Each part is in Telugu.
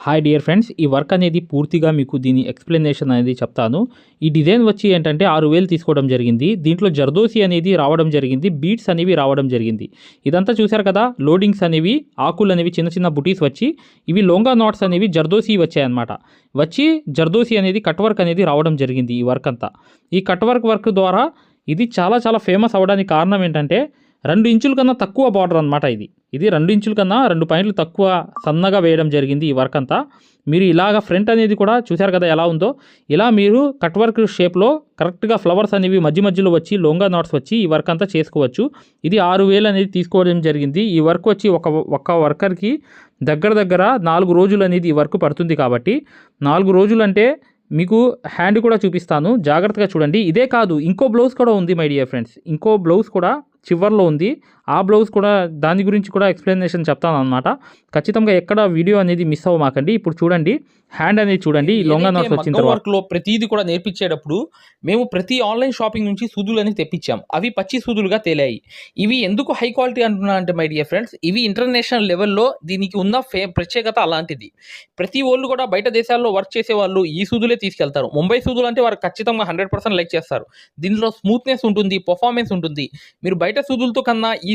హాయ్ డియర్ ఫ్రెండ్స్ ఈ వర్క్ అనేది పూర్తిగా మీకు దీని ఎక్స్ప్లెనేషన్ అనేది చెప్తాను. ఈ డిజైన్ వచ్చి ఏంటంటే ఆరు వేలు తీసుకోవడం జరిగింది. దీంట్లో జర్దోసి అనేది రావడం జరిగింది. బీట్స్ అనేవి రావడం జరిగింది. ఇదంతా చూశారు కదా? లోడింగ్స్ అనేవి ఆకులు అనేవి చిన్న చిన్న బుటీస్ వచ్చి ఇవి లోంగా నాట్స్ అనేవి జర్దోసి వచ్చాయన్నమాట. వచ్చి జర్దోసి అనేది కట్ వర్క్ అనేది రావడం జరిగింది ఈ వర్క్ అంతా. ఈ కట్ వర్క్ వర్క్ ద్వారా ఇది చాలా చాలా ఫేమస్ అవ్వడానికి కారణం ఏంటంటే రెండు ఇంచుల కన్నా తక్కువ బార్డర్ అనమాట ఇది. ఇది రెండు ఇంచుల కన్నా రెండు పాయింట్లు తక్కువ సన్నగా వేయడం జరిగింది ఈ వర్క్ అంతా. మీరు ఇలాగ ఫ్రంట్ అనేది కూడా చూశారు కదా ఎలా ఉందో. ఇలా మీరు కట్ వర్క్ షేప్లో కరెక్ట్గా ఫ్లవర్స్ అనేవి మధ్య మధ్యలో వచ్చి లోంగా నాట్స్ వచ్చి ఈ వర్క్ అంతా చేసుకోవచ్చు. ఇది ఆరు వేలు అనేది తీసుకోవడం జరిగింది. ఈ వర్క్ వచ్చి ఒక ఒక వర్కర్కి దగ్గర దగ్గర నాలుగు రోజులు అనేది ఈ వర్క్ పడుతుంది కాబట్టి నాలుగు రోజులు అంటే మీకు హ్యాండ్ కూడా చూపిస్తాను. జాగ్రత్తగా చూడండి. ఇదే కాదు ఇంకో బ్లౌజ్ కూడా ఉంది మై డియర్ ఫ్రెండ్స్ ఇంకో బ్లౌజ్ కూడా చివర్లో ఉంది. ఆ బ్లౌజ్ కూడా దాని గురించి కూడా ఎక్స్ప్లెనేషన్ చెప్తాను అనమాట ఖచ్చితంగా ఎక్కడ వీడియో అనేది మిస్ అవ్వమాకండి. ఇప్పుడు చూడండి హ్యాండ్ అనేది చూడండి ఈ లొంగా నాట్స్ వచ్చిన తర్వాత. లో ప్రతిది కూడా నేర్పించేటప్పుడు మేము ప్రతి ఆన్లైన్ షాపింగ్ నుంచి సూదులు అని తెప్పించాం. అవి పచ్చి సూదులుగా తేలాయి. ఇవి ఎందుకు హై క్వాలిటీ అంటున్నా అంటే మై డియర్ ఫ్రెండ్స్ ఇవి ఇంటర్నేషనల్ లెవెల్లో దీనికి ఉన్న ఫే ప్రత్యేకత అలాంటిది. ప్రతి వాళ్ళు కూడా బయట దేశాల్లో వర్క్ చేసే వాళ్ళు ఈ సూదులే తీసుకెళ్తారు. ముంబై సూదులు అంటే వారు ఖచ్చితంగా హండ్రెడ్ పర్సెంట్ లైక్ చేస్తారు. దీనిలో స్మూత్నెస్ ఉంటుంది పర్ఫార్మెన్స్ ఉంటుంది. మీరు బయట సూదులతో కన్నా ఈ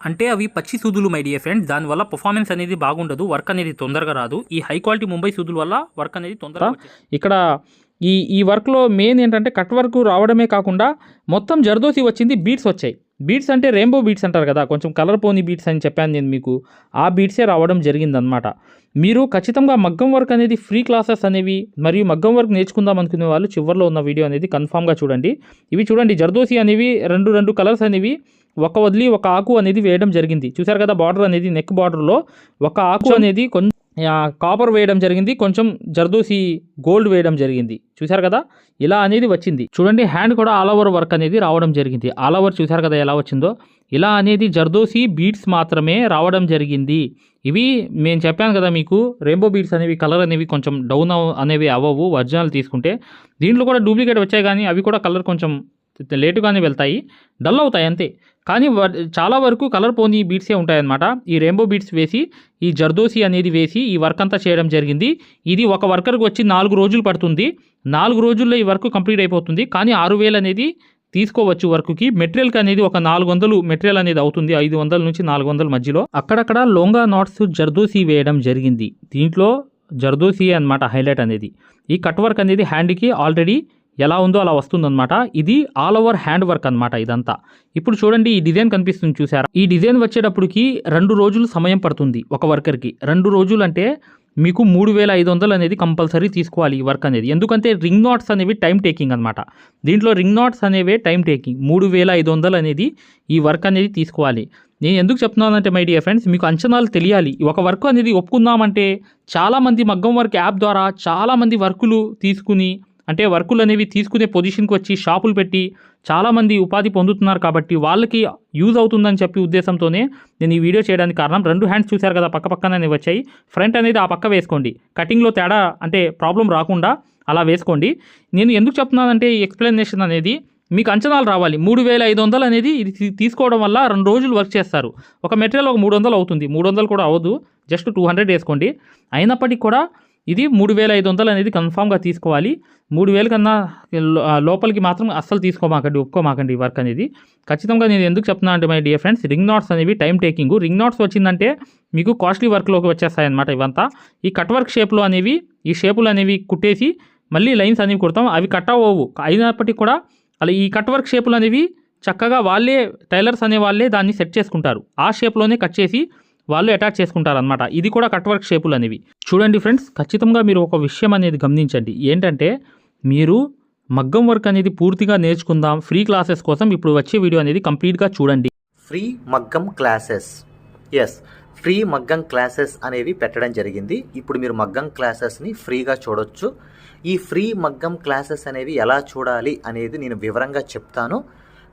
అంటే అవి పచ్చి సూదులు మై డియర్ ఫ్రెండ్స్ దానివల్ల పర్ఫార్మెన్స్ అనేది బాగుండదు వర్క్ అనేది తొందరగా రాదు. ఈ హై క్వాలిటీ ముంబై సూదుల వల్ల వర్క్ అనేది తొందరగా ఇక్కడ ఈ ఈ వర్క్లో మెయిన్ ఏంటంటే కట్ వర్క్ రావడమే కాకుండా మొత్తం జర్దోసి వచ్చింది బీట్స్ వచ్చాయి. బీట్స్ అంటే రెయిన్బో బీట్స్ అంటారు కదా కొంచెం కలర్ పోని బీట్స్ అని చెప్పాను నేను మీకు. ఆ బీట్సే రావడం జరిగిందనమాట మీరు ఖచ్చితంగా మగ్గం వర్క్ అనేది ఫ్రీ క్లాసెస్ అనేవి మరియు మగ్గం వర్క్ నేర్చుకుందాం అనుకునే వాళ్ళు చివరిలో ఉన్న వీడియో అనేది కన్ఫామ్గా చూడండి. ఇవి చూడండి జర్దోసి అనేవి రెండు రెండు కలర్స్ అనేవి ఒక వదిలి ఒక ఆకు అనేది వేయడం జరిగింది. చూసారు కదా బార్డర్ అనేది నెక్ బార్డర్లో ఒక ఆకు అనేది కొంచెం కాపర్ వేయడం జరిగింది. కొంచెం జర్దోసి గోల్డ్ వేయడం జరిగింది. చూసారు కదా? ఇలా అనేది వచ్చింది. చూడండి హ్యాండ్ కూడా ఆల్ ఓవర్ వర్క్ అనేది రావడం జరిగింది. ఆల్ ఓవర్ చూసారు కదా ఎలా వచ్చిందో? ఇలా అనేది జర్దోసి బీడ్స్ మాత్రమే రావడం జరిగింది. ఇవి నేను చెప్పాను కదా మీకు రెయిన్బో బీడ్స్ అనేవి కలర్ అనేవి కొంచెం డౌన్ అనేవి అవ్వవు. ఒరిజినల్ తీసుకుంటే దీంట్లో కూడా డూప్లికేట్ వచ్చాయి కానీ అవి కూడా కలర్ కొంచెం లేటుగానే వెళ్తాయి. డల్ అవుతాయి అంతే. కానీ వ- చాలా వరకు కలర్ పోని బీట్సే ఉంటాయన్నమాట. ఈ రెయిన్బో బీట్స్ వేసి ఈ జర్దోసి అనేది వేసి ఈ వర్క్ అంతా చేయడం జరిగింది. ఇది ఒక వర్కర్కి వచ్చి నాలుగు రోజులు పడుతుంది. నాలుగు రోజుల్లో ఈ వర్క్ కంప్లీట్ అయిపోతుంది. కానీ ఆరు వేలు అనేది తీసుకోవచ్చు వర్క్కి. మెటీరియల్కి అనేది ఒక నాలుగు వందలు మెటీరియల్ అనేది అవుతుంది. ఐదు వందల నుంచి నాలుగు వందల మధ్యలో. అక్కడక్కడ లోంగా నాట్స్ జర్దోసి వేయడం జరిగింది. దీంట్లో జర్దోసి అన్నమాట హైలైట్ అనేది. ఈ కట్ వర్క్ అనేది హ్యాండ్కి ఆల్రెడీ ఎలా ఉందో అలా వస్తుందన్నమాట. ఇది ఆల్ ఓవర్ హ్యాండ్ వర్క్ అనమాట ఇదంతా. ఇప్పుడు చూడండి ఈ డిజైన్ కనిపిస్తుంది చూసారా? ఈ డిజైన్ వచ్చేటప్పటికి రెండు రోజులు సమయం పడుతుంది ఒక వర్కర్కి. రెండు రోజులు అంటే మీకు మూడు వేల ఐదు వందలు అనేది కంపల్సరీ తీసుకోవాలి ఈ వర్క్ అనేది. ఎందుకంటే రింగ్ నాట్స్ అనేవి టైం టేకింగ్ అనమాట దీంట్లో రింగ్ నాట్స్ అనేవి టైం టేకింగ్. మూడు వేల ఐదు వందలు అనేది ఈ వర్క్ అనేది తీసుకోవాలి. నేను ఎందుకు చెప్తున్నానంటే మై డియర్ ఫ్రెండ్స్ మీకు అంచనాలు తెలియాలి. ఒక వర్క్ అనేది ఒప్పుకుందామంటే చాలామంది మగ్గం వర్క్ యాప్ ద్వారా చాలామంది వర్కులు తీసుకుని అంటే వర్కులు అనేవి తీసుకునే పొజిషన్కి వచ్చి షాపులు పెట్టి చాలామంది ఉపాధి పొందుతున్నారు కాబట్టి వాళ్ళకి యూజ్ అవుతుందని చెప్పి ఉద్దేశంతోనే నేను ఈ వీడియో చేయడానికి కారణం రెండు హ్యాండ్స్ చూశారు కదా పక్క పక్కనే వచ్చాయి. ఫ్రంట్ అనేది ఆ పక్క వేసుకోండి. కటింగ్లో తేడా అంటే ప్రాబ్లం రాకుండా అలా వేసుకోండి. నేను ఎందుకు చెప్తున్నానంటే ఈ ఎక్స్ప్లెనేషన్ అనేది మీకు అంచనాలు రావాలి. మూడు వేల ఐదు వందలు అనేది ఇది తీసుకోవడం వల్ల రెండు రోజులు వర్క్ చేస్తారు. ఒక మెటీరియల్ ఒక మూడు వందలు అవుతుంది. మూడు వందలు కూడా అవ్వదు. జస్ట్ టూ హండ్రెడ్ వేసుకోండి. అయినప్పటికీ కూడా ఇది మూడు వేల ఐదు వందలు అనేది కన్ఫామ్గా తీసుకోవాలి. మూడు వేల కన్నా లోపలికి మాత్రం అస్సలు తీసుకోమాకండి ఒప్పుకోమాకండి ఈ వర్క్ అనేది. ఖచ్చితంగా నేను ఎందుకు చెప్తున్నా అంటే my dear friends ring knots అనేవి టైం టేకింగ్. రింగ్ నాట్స్ వచ్చిందంటే మీకు కాస్ట్లీ వర్క్లోకి వచ్చేస్తాయి అనమాట ఇవంతా. ఈ కట్ వర్క్ షేప్లు అనేవి ఈ షేపులు అనేవి కుట్టేసి మళ్ళీ లైన్స్ అనేవి కుడతాం. అవి కట్ అవ్వవు. అయినప్పటికీ కూడా అలా ఈ కట్ వర్క్ షేపులు అనేవి చక్కగా వాళ్ళే టైలర్స్ అనే వాళ్ళే దాన్ని సెట్ చేసుకుంటారు. ఆ షేప్లోనే కట్ చేసి వాళ్ళు అటాచ్ చేసుకుంటారు అనమాట ఇది కూడా కట్ వర్క్ షేపులు అనేవి చూడండి ఫ్రెండ్స్ ఖచ్చితంగా మీరు ఒక విషయం అనేది గమనించండి. ఏంటంటే మీరు మగ్గం వర్క్ అనేది పూర్తిగా నేర్చుకుందాం ఫ్రీ క్లాసెస్ కోసం ఇప్పుడు వచ్చే వీడియో అనేది కంప్లీట్గా చూడండి. ఫ్రీ మగ్గం క్లాసెస్ ఎస్ ఫ్రీ మగ్గం క్లాసెస్ అనేవి పెట్టడం జరిగింది. ఇప్పుడు మీరు మగ్గం క్లాసెస్ని ఫ్రీగా చూడొచ్చు. ఈ ఫ్రీ మగ్గం క్లాసెస్ అనేవి ఎలా చూడాలి అనేది నేను వివరంగా చెప్తాను.